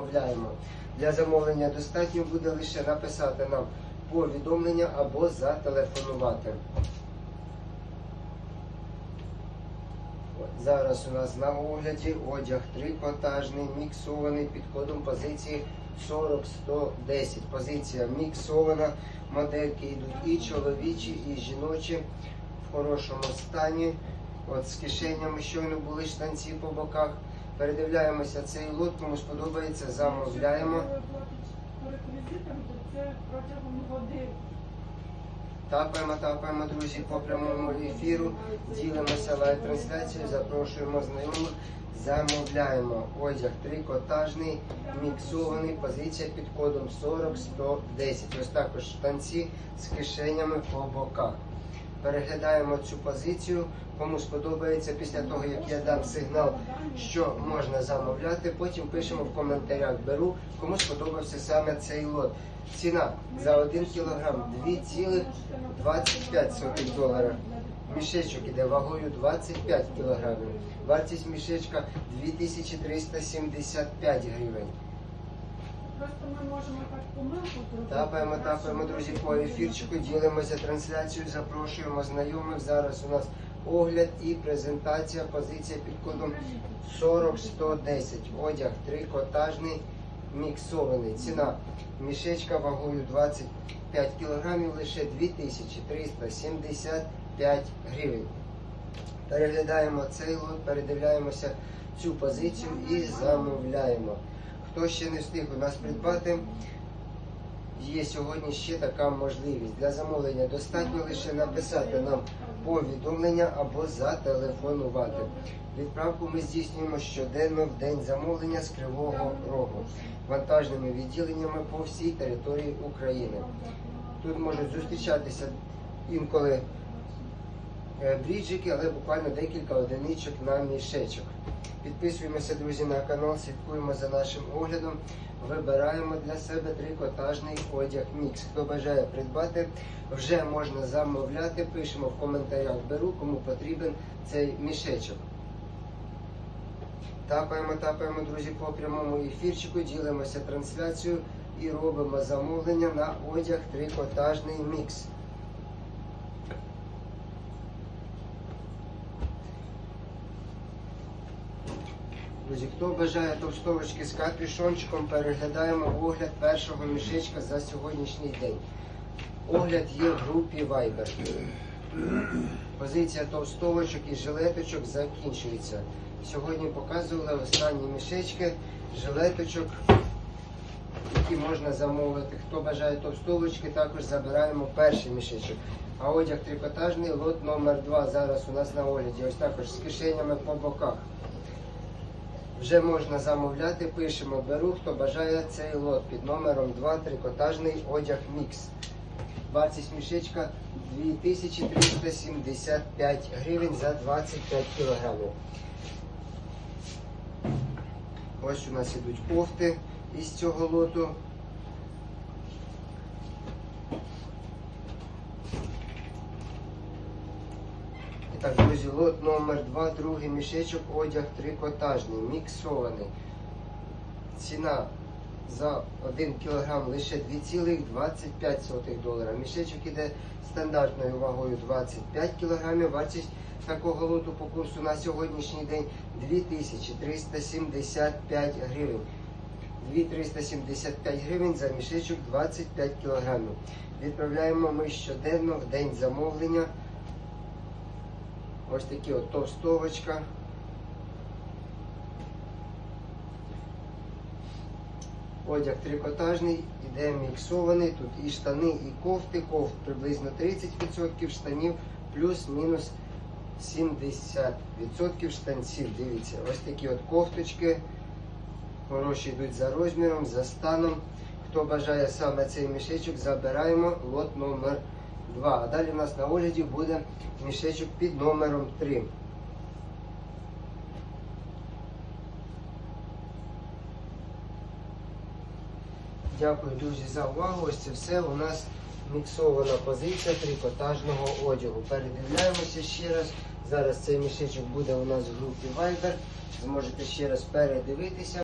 замовляємо. Для замовлення достатньо буде лише написати нам повідомлення або зателефонувати. Зараз у нас на огляді одяг трикотажний, міксований під кодом позиції 40-110. Позиція міксована, модельки йдуть і чоловічі, і жіночі в хорошому стані. От з кишенями щойно були штанці по боках. Передивляємося цей лот, кому сподобається, замовляємо. Тапаємо, тапаємо, друзі, по прямому ефіру. Ділимося лайв-трансляцією, запрошуємо знайомих, замовляємо одяг трикотажний, міксований, позиція під кодом 40-110. Ось також штанці з кишенями по боках. Переглядаємо цю позицію. Кому сподобається після того, як я дам сигнал, що можна замовляти. Потім пишемо в коментарях. Беру, кому сподобався саме цей лот. Ціна за 1 кілограм 2,25 долара. Мішечок іде вагою 25 кілограмів. Вартість мішечка 2375 гривень. Просто ми можемо так помилку. Тапаємо, тапаємо, друзі, по ефірчику, ділимося трансляцією, запрошуємо знайомих. Зараз у нас огляд і презентація, позиція під кодом 40-110. Одяг трикотажний, міксований. Ціна мішечка вагою 25 кілограмів, лише 2375 гривень. Переглядаємо цей лот, передивляємося цю позицію і замовляємо. Хто ще не встиг у нас придбати, є сьогодні ще така можливість. Для замовлення достатньо лише написати нам повідомлення або зателефонувати. Відправку ми здійснюємо щоденно в день замовлення з Кривого Рогу, вантажними відділеннями по всій території України. Тут можуть зустрічатися інколи е, бріджики, але буквально декілька одиничок на мішечок. Підписуємося, друзі, на канал, слідкуємо за нашим оглядом. Вибираємо для себе трикотажний одяг мікс. Хто бажає придбати, вже можна замовляти. Пишемо в коментарях беру, кому потрібен цей мішечок. Тапаємо, тапаємо, друзі, по прямому ефірчику, ділимося трансляцією і робимо замовлення на одяг трикотажний мікс. Друзі, хто бажає товстовочки з капюшончиком, переглядаємо огляд першого мішечка за сьогоднішній день. Огляд є в групі Viber. Позиція товстовочок і жилеточок закінчується. Сьогодні показували останні мішечки жилеточок, які можна замовити. Хто бажає товстовочки, також забираємо перший мішечок. А одяг трикотажний, лот номер 2 зараз у нас на огляді. Ось також з кишенями по боках. Вже можна замовляти, пишемо беру, хто бажає цей лот під номером 2 трикотажний одяг мікс. Вартість мішечка 2375 гривень за 25 кілограмів. Ось у нас ідуть кофти із цього лоту. Так, друзі, лот номер 2 другий мішечок, одяг трикотажний, міксований. Ціна за 1 кг лише 2,25 долара. Мішечок іде стандартною вагою 25 кг. Вартість такого лоту по курсу на сьогоднішній день 2375 гривень. 2375 гривень за мішечок 25 кг. Відправляємо ми щоденно в день замовлення. Ось такі от товстовочка. Одяг трикотажний, іде міксований. Тут і штани, і кофти. Кофт приблизно 30% штанів, плюс-мінус 70% штанців. Дивіться, ось такі от кофточки. Хороші йдуть за розміром, за станом. Хто бажає саме цей мішечок, забираємо лот номер 2. А далі в нас на огляді буде мішечок під номером 3. Дякую, друзі, за увагу. Ось це все у нас міксована позиція трикотажного одягу. Передивляємося ще раз. Зараз цей мішечок буде у нас в групі Viber. Зможете ще раз передивитися.